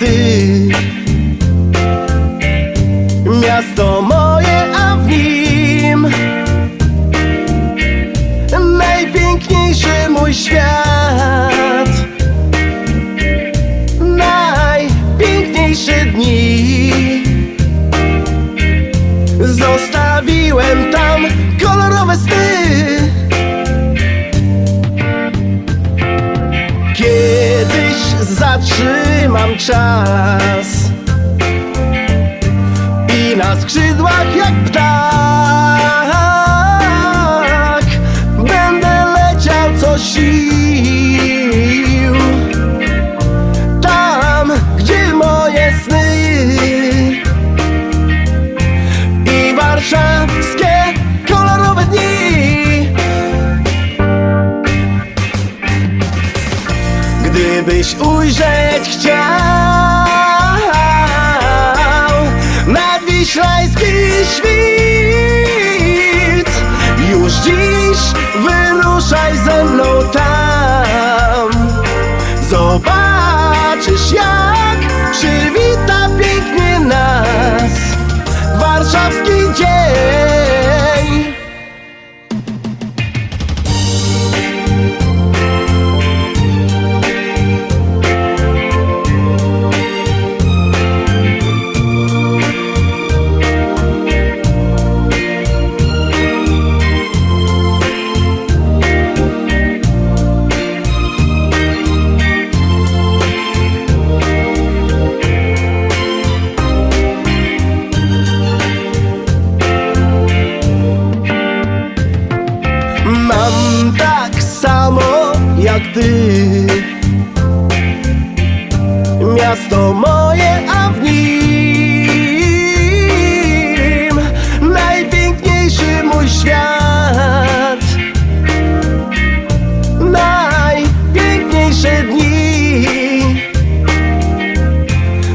ty. Miasto moje, a w nim Najpiękniejszy mój świat. Najpiękniejsze dni Zostawiłem tam kolorowe sny. Kiedyś zatrzymam czas. I na skrzydłach jak ptak Gdybyś ujrzeć chciał. Nadwiślański świt. Już dziś wyruszaj ze mną tam. Zobaczysz jak przywita pięknie nas Warszawski dzień jak ty. Miasto moje, a w nim Najpiękniejszy mój świat. Najpiękniejsze dni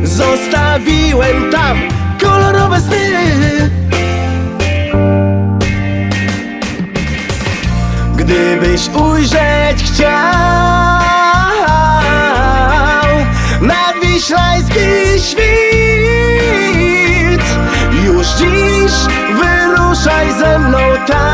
Zostawiłem tam kolorowe sny. Gdybyś ujrzeć chciał wyruszaj ze